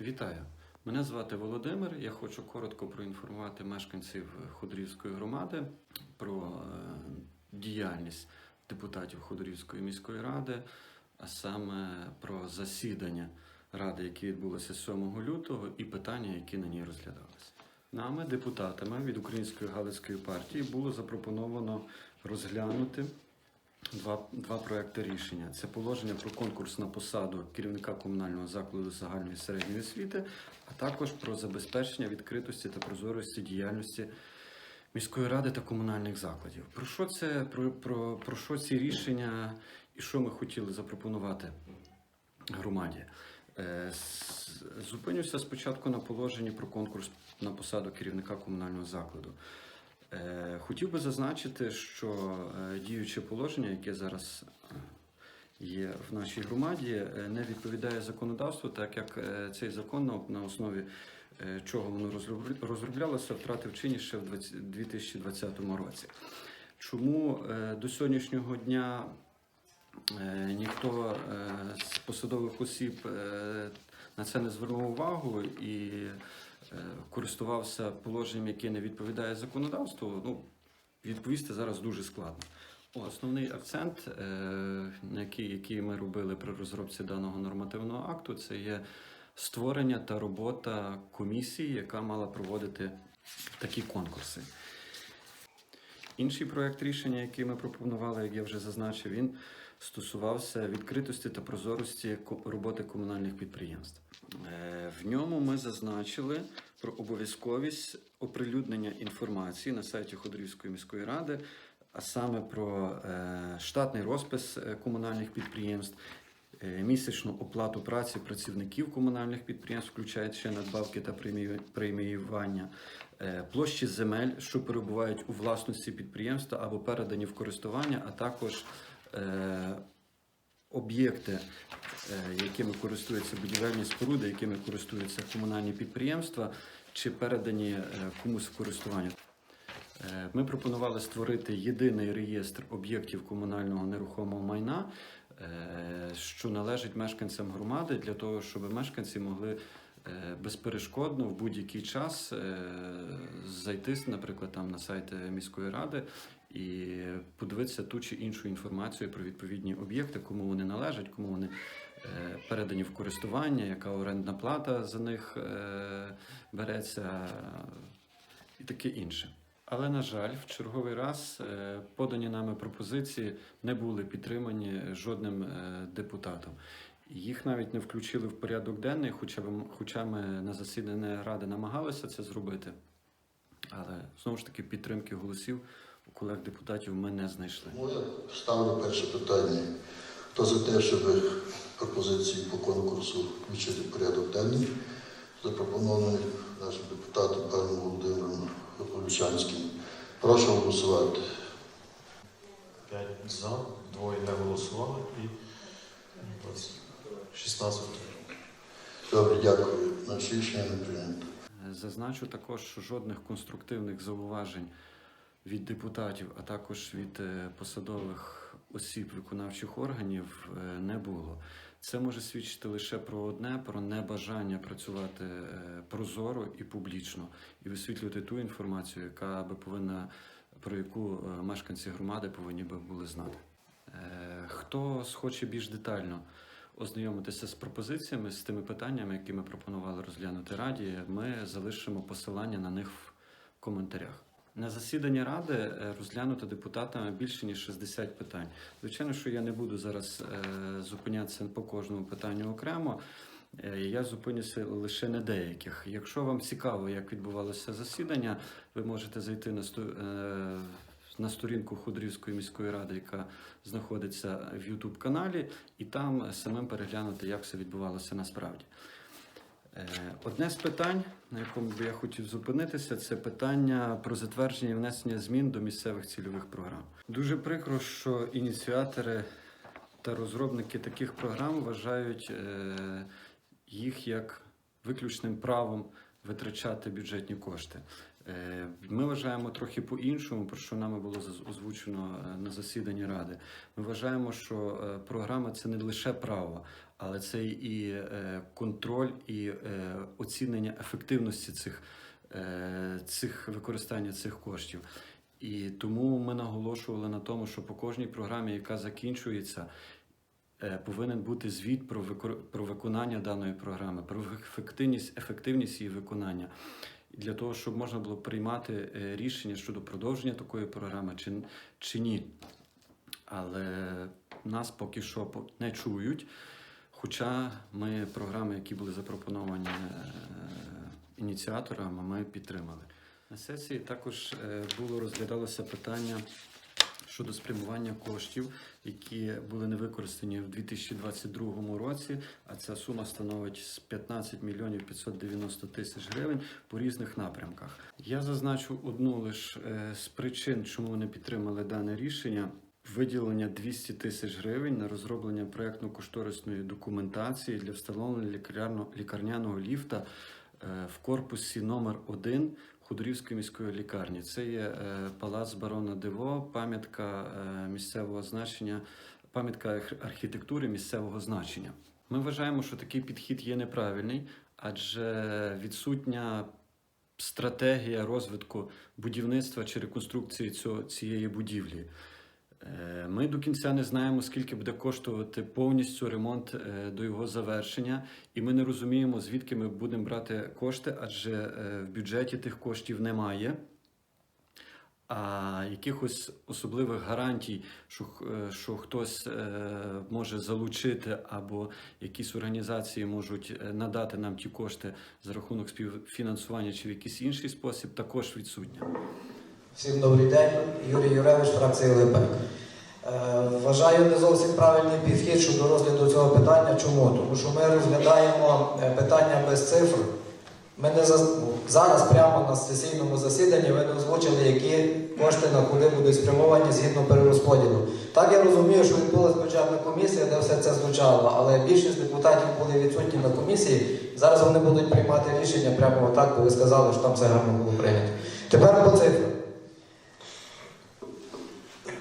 Вітаю! Мене звати Володимир. Я хочу коротко проінформувати мешканців Ходорівської громади про е, діяльність депутатів Ходорівської міської ради, а саме про засідання ради, яке відбулося 7 лютого, і питання, які на ній розглядалися. Нами, депутатами від Української Галицької партії, було запропоновано розглянути Два, два проекти рішення: це положення про конкурс на посаду керівника комунального закладу загальної середньої освіти, а також про забезпечення відкритості та прозорості діяльності міської ради та комунальних закладів. Про що це про, про, про що ці рішення і що ми хотіли запропонувати громаді? Е, Зупинюся спочатку на положенні про конкурс на посаду керівника комунального закладу. Е, Хотів би зазначити, що е, діюче положення, яке зараз е, є в нашій громаді, не відповідає законодавству, так як цей закон на- основі чого воно розроб- розроблялося, втратив чинність ще в 2020 році. Чому до сьогоднішнього дня ніхто з посадових осіб на це не звернув увагу і е, користувався положенням, яке не відповідає законодавству, ну, відповісти зараз дуже складно. Основний акцент, е, який, який ми робили при розробці даного нормативного акту, це є створення та робота комісії, яка мала проводити такі конкурси. Інший проект рішення, який ми пропонували, як я вже зазначив, він стосувався відкритості та прозорості роботи комунальних підприємств. Е, В ньому ми зазначили про обов'язковість оприлюднення інформації на сайті Ходорівської міської ради, а саме про е, штатний розпис е, комунальних підприємств, місячну оплату праці працівників комунальних підприємств, включаючи надбавки та преміювання, площі земель, що перебувають у власності підприємства або передані в користування, а також об'єкти, е, якими користуються будівельні споруди, якими користуються комунальні підприємства, чи передані е, комусь в користування. Е, Ми пропонували створити єдиний реєстр об'єктів комунального нерухомого майна, е, що належить мешканцям громади, для того, щоб мешканці могли е, безперешкодно в будь-який час е, зайти, наприклад, там на сайт міської ради і подивитися ту чи іншу інформацію про відповідні об'єкти, кому вони належать, кому вони е, передані в користування, яка орендна плата за них е, береться і таке інше. Але, на жаль, в черговий раз е, подані нами пропозиції не були підтримані жодним депутатом. Їх навіть не включили в порядок денний, хоча, б- хоча ми на засіданні ради намагалися це зробити. Але знову ж таки підтримки голосів колег депутатів ми не знайшли. Тому я ставлю перше питання. Хто за те, щоб пропозиції по конкурсу включити в порядок денний, запропонований нашим депутатом паном Володимиром Полючанським. Прошу голосувати. 5 за, двоє не голосували і 20, 16 Добре, дякую. Значить, рішення не прийнято. Зазначу також, що жодних конструктивних зауважень від депутатів, а також від е, посадових осіб виконавчих органів е, не було. Це може свідчити лише про одне: про небажання працювати е, прозоро і публічно, і висвітлювати ту інформацію, яка би повинна про яку мешканці громади повинні би були знати. Хто схоче більш детально ознайомитися з пропозиціями, з тими питаннями, які ми пропонували розглянути раді, ми залишимо посилання на них в коментарях. На засіданні ради е, розглянуто депутатами більше ніж 60 питань. Звичайно, що я не буду зараз е, зупинятися по кожному питанню окремо. Е, Я зупинюся лише на деяких. Якщо вам цікаво, як відбувалося засідання, ви можете зайти на на сторінку Худрівської міської ради, яка знаходиться в youtube каналі, і там самим переглянути, як все відбувалося насправді. Е, Одне з питань, на якому би я хотів зупинитися, це питання про затвердження і внесення змін до місцевих цільових програм. Дуже прикро, що ініціатори та розробники таких програм вважають е, їх як виключним правом витрачати бюджетні кошти. Е, Ми вважаємо трохи по-іншому, про що нами було озвучено на засіданні ради. Ми вважаємо, що програма це не лише право, але це і е, контроль, і е, оцінення ефективності цих, е, цих використання цих коштів. І тому ми наголошували на тому, що по кожній програмі, яка закінчується, повинен бути звіт про, про виконання даної програми, про ефективність, ефективність її виконання. Для того, щоб можна було приймати рішення щодо продовження такої програми чи, чи ні. Але нас поки що не чують. Хоча ми програми, які були запропоновані е, ініціаторами, ми підтримали. На сесії також е, було розглядалося питання щодо спрямування коштів, які були не використані в 2022 році, а ця сума становить з 15 мільйонів 590 тисяч гривень по різних напрямках. Я зазначу одну лише з причин, чому вони підтримали дане рішення. Виділення 200 тисяч гривень на розроблення проєктно-кошторисної документації для встановлення лікарняно- лікарняного ліфта е, в корпусі номер 1 Ходорівської міської лікарні. Це є е, палац барона Диво, пам'ятка е, місцевого значення, пам'ятка архітектури місцевого значення. Ми вважаємо, що такий підхід є неправильний, адже відсутня стратегія розвитку будівництва чи реконструкції цього, цієї будівлі. Е, Ми до кінця не знаємо, скільки буде коштувати повністю ремонт е, до його завершення, і ми не розуміємо, звідки ми будемо брати кошти, адже е, в бюджеті тих коштів немає. А якихось особливих гарантій, що, що хтось може залучити, або якісь організації можуть надати нам ті кошти за рахунок співфінансування чи в якийсь інший спосіб, також відсутня. Всім добрий день. Юрій Юревич, фракція Липек. Е, Вважаю не зовсім правильний підхід щодо розгляду цього питання. Чому? Тому що ми розглядаємо е, питання без цифр. Ми не зас- зараз прямо на сесійному засіданні ви не озвучили, які кошти на куди будуть спрямовані згідно перерозподілу. Так я розумію, що відбулася бюджетна комісія, де все це звучало, але більшість депутатів були відсутні на комісії. Зараз вони будуть приймати рішення прямо отак, бо ви сказали, що там все гарно було прийнято. Тепер по цифрам.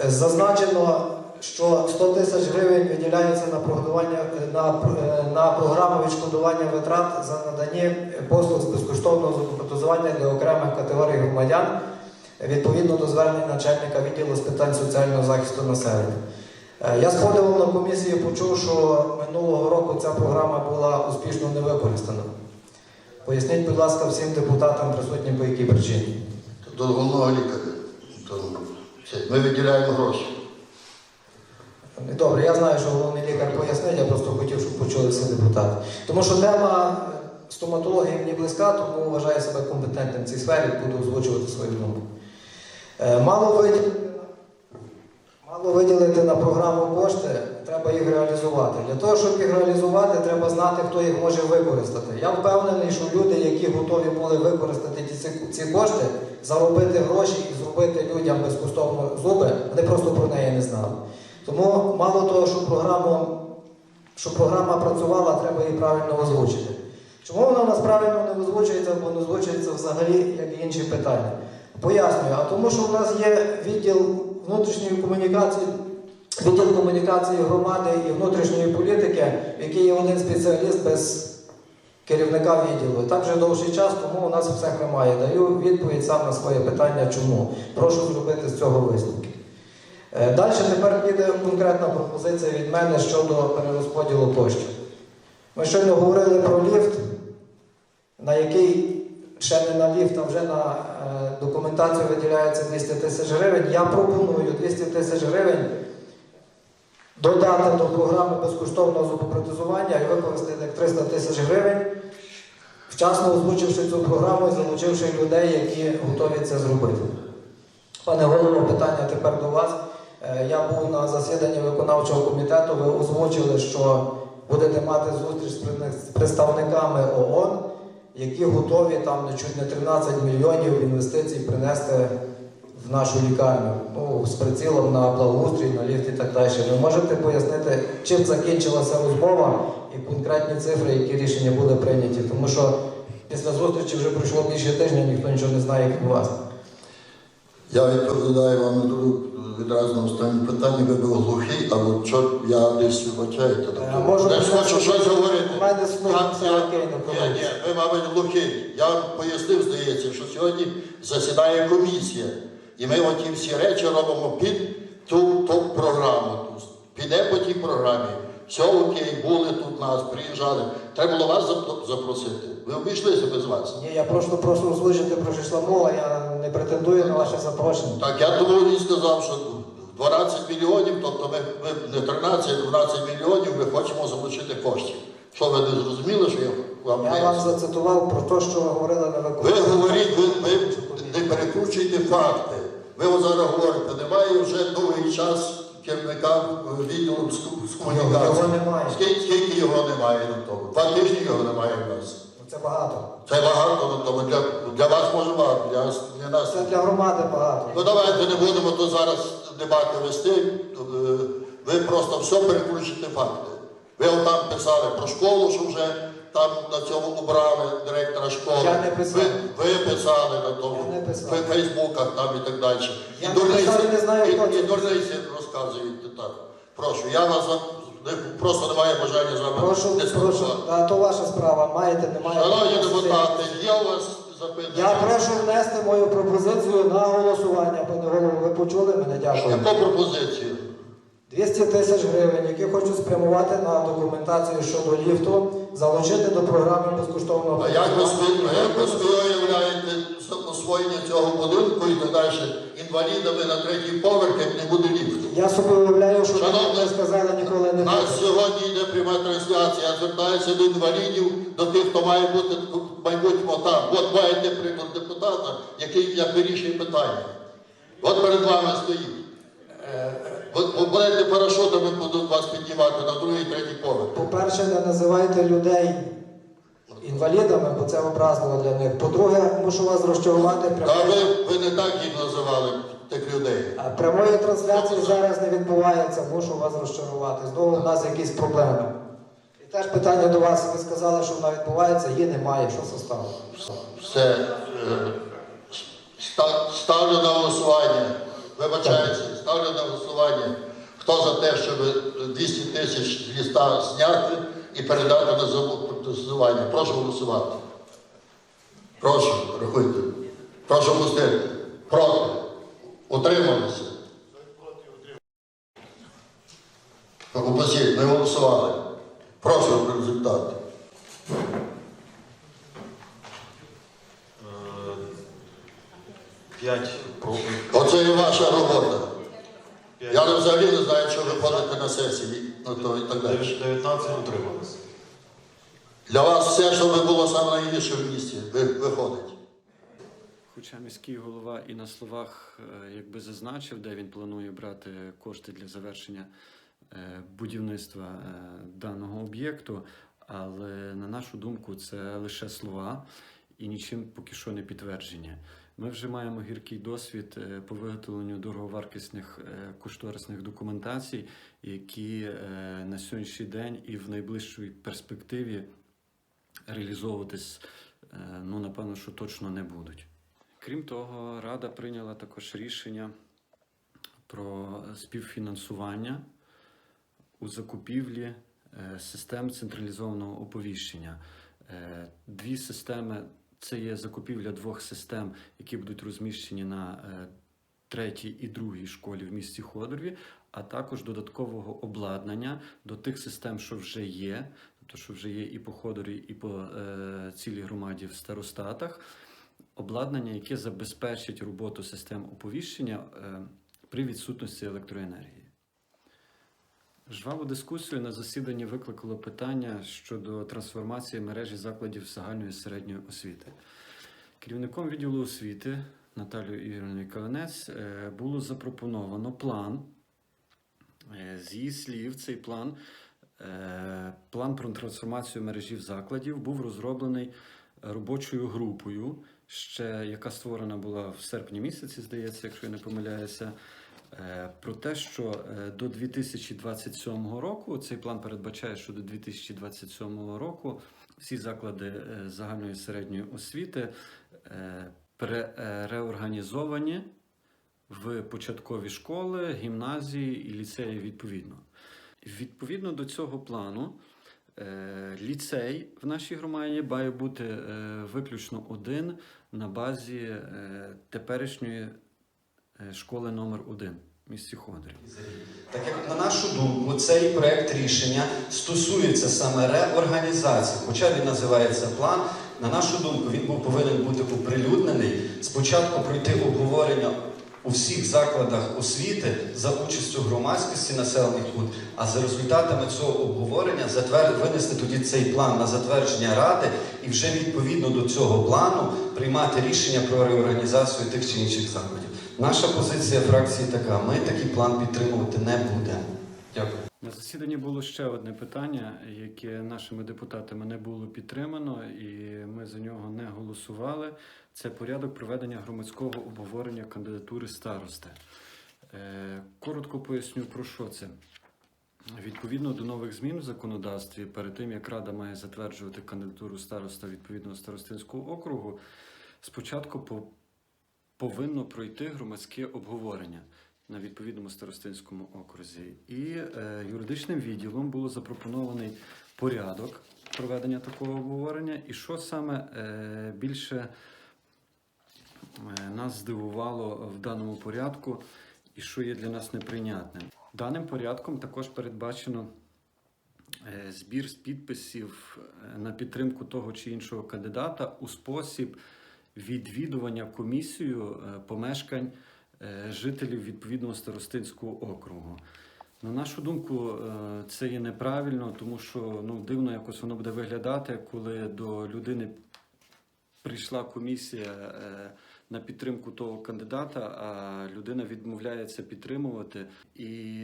Зазначено, що 100 тисяч гривень виділяється на прогодування на, е, на програму відшкодування витрат за надані послуг з безкоштовного зубопротезування для окремих категорій громадян відповідно до звернень начальника відділу з питань соціального захисту населення. Е, Я сходив на комісію, почув, що минулого року ця програма була успішно не використана. Поясніть, будь ласка, всім депутатам присутнім по якій причині. До головного лікаря. Ми виділяємо гроші. Добре, я знаю, що головний лікар пояснить, я просто хотів, щоб почули всі депутати. Тому що тема стоматології мені близька, тому вважаю себе компетентним в цій сфері, буду озвучувати свою думку. Е, Мало виділити, мало виділити на програму кошти, треба їх реалізувати. Для того, щоб їх реалізувати, треба знати, хто їх може використати. Я впевнений, що люди, які готові були використати ці, кошти, заробити гроші і зробити людям безкоштовно зуби, вони просто про неї не знали. Тому мало того, що програму, щоб програма працювала, треба її правильно озвучити. Чому вона у нас правильно не озвучується або не озвучується взагалі, як і інші питання? Пояснюю, а тому, що в нас є відділ внутрішньої комунікації, відділ комунікації громади і внутрішньої політики, в який є один спеціаліст без керівника відділу. Так вже довший час, тому у нас все хромає. Даю відповідь сам на своє питання, чому. Прошу зробити з цього висновки. Е, Далі тепер піде конкретна пропозиція від мене щодо перерозподілу коштів. Ми щойно говорили про ліфт, на який ще не на ліфт, а вже на е, документацію виділяється 200 тисяч гривень. Я пропоную 200 тисяч гривень додати до програми безкоштовного зубопротезування і використати як 300 тисяч гривень, вчасно озвучивши цю програму і залучивши людей, які готові це зробити. Пане голово, питання тепер до вас. Е, Я був на засіданні виконавчого комітету. Ви озвучили, що будете мати зустріч з представниками ООН, які готові там чуть не 13 мільйонів інвестицій принести в нашу лікарню. Ну, з прицілом на благоустрій, на ліфт і так далі. Ви можете пояснити, чим закінчилася розмова і конкретні цифри, які рішення були прийняті? Тому що після зустрічі вже пройшло більше тижня, ніхто нічого не знає, як у вас. Я відповідаю вам на друге- відразу на останнє питання, ви був глухий, а от що я десь вибачаєте. Тобто, десь хочу щось говорити. в мене слух Я- це я- окей, не Ні, ні, ви, мабуть, глухий. Я вам пояснив, здається, що сьогодні засідає комісія. І ми оті всі речі робимо під ту, ту програму. Піде по тій програмі. Все окей, були тут нас, приїжджали. Треба було вас запросити. Ви обійшлися без вас. Ні, я просто прошу озвучити, про що йшла мова, я не претендую на ваше запрошення. Так, я тому і сказав, що 12 мільйонів, тобто ми, ми не 13, а 12 мільйонів ми хочемо залучити коштів. Що ви не зрозуміли, що я вам Я вам зацитував про те, що ви говорили на Ви говоріть, ви, ви не перекручуйте факти. Ви зараз говорите, немає вже довгий час керівника відділу з, комунікації. Немає. Скільки, скільки його немає на тому? Два тижні його немає в нас. Це багато. Це багато тому. Для, для вас може багато, для, нас- для нас. Це для громади багато. Ну давайте не будемо то зараз дебати вести. Е, Ви просто все перекручуєте факти. Ви там писали про школу, що вже там на цьому обрали директора школи. Я не писав. Ви, ви писали на тому Я не писав. в Фейсбуках там і так далі. Я і не дурниці, писав і не знаю, хто і, це і дурниці розказуєте так. Прошу, я вас за- не- просто не маю бажання з вами Прошу, прошу, дискутувати. а то ваша справа, маєте, немає. Шановні депутати, є у вас запитання? Я прошу внести мою пропозицію на голосування. Пане голово, ви почули мене? Дякую. Яку пропозицію? 200 тисяч гривень, які хочу спрямувати на документацію щодо ліфту, залучити до програми безкоштовного А як ви собі, а як ви собі уявляєте освоєння цього будинку і так далі інвалідами на третій поверх, як не буде ліфту? Я собі уявляю, що Шановні, ви сказали ніколи не У нас буде. сьогодні йде пряма трансляція. Я звертаюся до інвалідів, до тих, хто має бути в майбутньому там. От маєте приклад депутата, який як вирішує питання. От перед вами стоїть. От ви будете парашутами будуть вас піднімати на другий, третій поверх. По-перше, не називайте людей інвалідами, бо це образливо для них. По-друге, мушу вас розчарувати. А ви, ви не так їх називали, тих людей. а прямої трансляції зараз не відбувається, мушу вас розчарувати. Знову в нас якісь проблеми. І теж питання до вас. Ви сказали, що вона відбувається, її немає. Що це стало? Все. е, Ставлю на голосування. Вибачаюся, ставлю на голосування. Хто за те, щоб 200 тисяч з ліста зняти і передати на застосування? Прошу голосувати. Прошу, рахуйте. Прошу пустити. Проти. Утрималися. Опозиція, ми голосували. Прошу результати. Е, П'ять і ваша робота. Я не взагалі не знаю, що ви ходите на сесії, ну то і так далі. 19 утрималися. Для вас все, що би було саме найгірше в місті, виходить. Хоча міський голова і на словах е, якби зазначив, де він планує брати кошти для завершення е, будівництва е, даного об'єкту, але на нашу думку, це лише слова і нічим поки що не підтвердження. Ми вже маємо гіркий досвід е, по виготовленню дороговартісних е, кошторисних документацій, які е, на сьогоднішній день і в найближчій перспективі реалізовуватись, ну напевно, що точно не будуть. Крім того, Рада прийняла також рішення про співфінансування у закупівлі систем централізованого оповіщення. Дві системи це є закупівля двох систем, які будуть розміщені на е, третій і другій школі в місті Ходорві, а також додаткового обладнання до тих систем, що вже є, тобто що вже є і по Ходорі, і по е, цілій громаді в старостатах обладнання, яке забезпечить роботу систем оповіщення е, при відсутності електроенергії. Жваву дискусію на засіданні викликало питання щодо трансформації мережі закладів загальної середньої освіти. Керівником відділу освіти Наталією Ігорівною Калинець е, було запропоновано план. Е, З її слів, цей план, е, план про трансформацію мережів закладів був розроблений робочою групою, ще яка створена була в серпні місяці, здається, якщо я не помиляюся. Е, Про те, що е, до 2027 року цей план передбачає, що до 2027 року всі заклади е, загальної середньої освіти реорганізовані в початкові школи, гімназії і ліцеї відповідно. Відповідно до цього плану, ліцей в нашій громаді має бути виключно один на базі теперішньої школи номер 1 в місті Ходорів. Так як на нашу думку, цей проект рішення стосується саме реорганізації, хоча він називається план. На нашу думку, він був повинен бути оприлюднений. Спочатку пройти обговорення у всіх закладах освіти за участю громадськості населених пунктів, а за результатами цього обговорення затвер... винести тоді цей план на затвердження ради і вже відповідно до цього плану приймати рішення про реорганізацію тих чи інших закладів. Наша позиція фракції така: ми такий план підтримувати не будемо. Дякую. На засіданні було ще одне питання, яке нашими депутатами не було підтримано, і ми за нього не голосували. Це порядок проведення громадського обговорення кандидатури старости. Е, Коротко поясню про що це. Відповідно до нових змін в законодавстві, перед тим як Рада має затверджувати кандидатуру староста відповідного старостинського округу, спочатку по- повинно пройти громадське обговорення на відповідному старостинському окрузі. І е, юридичним відділом було запропонований порядок проведення такого обговорення. І що саме е, більше е, нас здивувало в даному порядку, і що є для нас неприйнятним. Даним порядком також передбачено е, збір з підписів е, на підтримку того чи іншого кандидата у спосіб відвідування комісією е, помешкань е, жителів відповідного старостинського округу. На нашу думку, е, це є неправильно, тому що ну, дивно якось воно буде виглядати, коли до людини прийшла комісія на підтримку того кандидата, а людина відмовляється підтримувати. І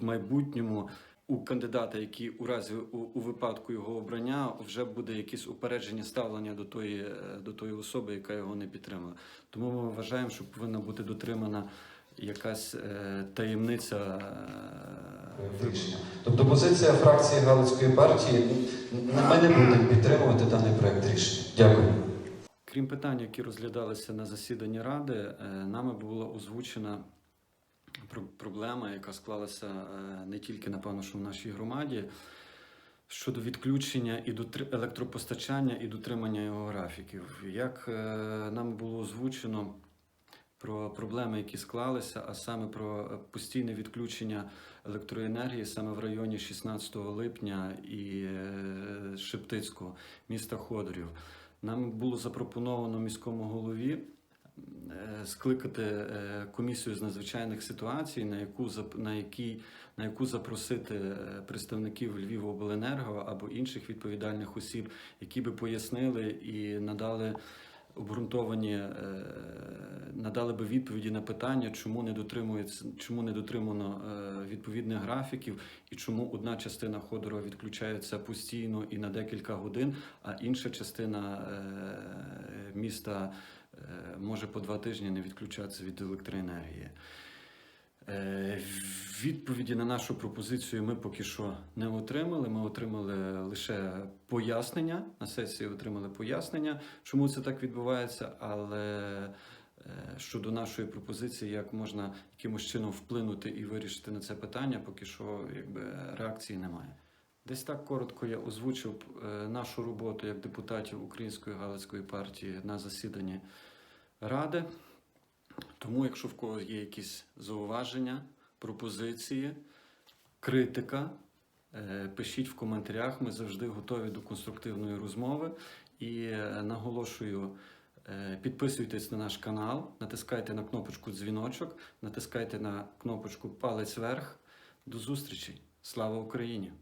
в майбутньому у кандидата, який у разі у, у випадку його обрання вже буде якесь упередження ставлення до тої, е, до тої особи, яка його не підтримала. Тому ми вважаємо, що повинна бути дотримана якась е, таємниця. е, Рішення. Тобто позиція фракції Галицької партії ми не будемо підтримувати даний проект рішення. Дякую. Крім питань, які розглядалися на засіданні ради, е, нами була озвучена проблема, яка склалася е, не тільки напевно, що в нашій громаді, щодо відключення і електропостачання і дотримання його графіків. Як е, нам було озвучено про проблеми, які склалися, а саме про постійне відключення електроенергії саме в районі 16 липня і е, Шептицького міста Ходорів. Нам було запропоновано міському голові скликати е, комісію з надзвичайних ситуацій, на яку на якій на яку запросити е, представників Львівобленерго або інших відповідальних осіб, які би пояснили і надали обґрунтовані, е, надали би відповіді на питання, чому не дотримується, чому не дотримано е, відповідних графіків, і чому одна частина Ходорова відключається постійно і на декілька годин, а інша частина е, міста е, може по два тижні не відключатися від електроенергії. Е, Відповіді на нашу пропозицію ми поки що не отримали. Ми отримали лише пояснення. На сесії отримали пояснення, чому це так відбувається, але е, щодо нашої пропозиції, як можна якимось чином вплинути і вирішити на це питання, поки що якби, реакції немає. Десь так коротко я озвучив е, нашу роботу як депутатів Української Галицької партії на засіданні Ради. Тому, якщо в когось є якісь зауваження, пропозиції, критика, е, пишіть в коментарях. Ми завжди готові до конструктивної розмови. І е, наголошую, підписуйтесь на наш канал, натискайте на кнопочку дзвіночок, натискайте на кнопочку палець вверх. До зустрічі! Слава Україні!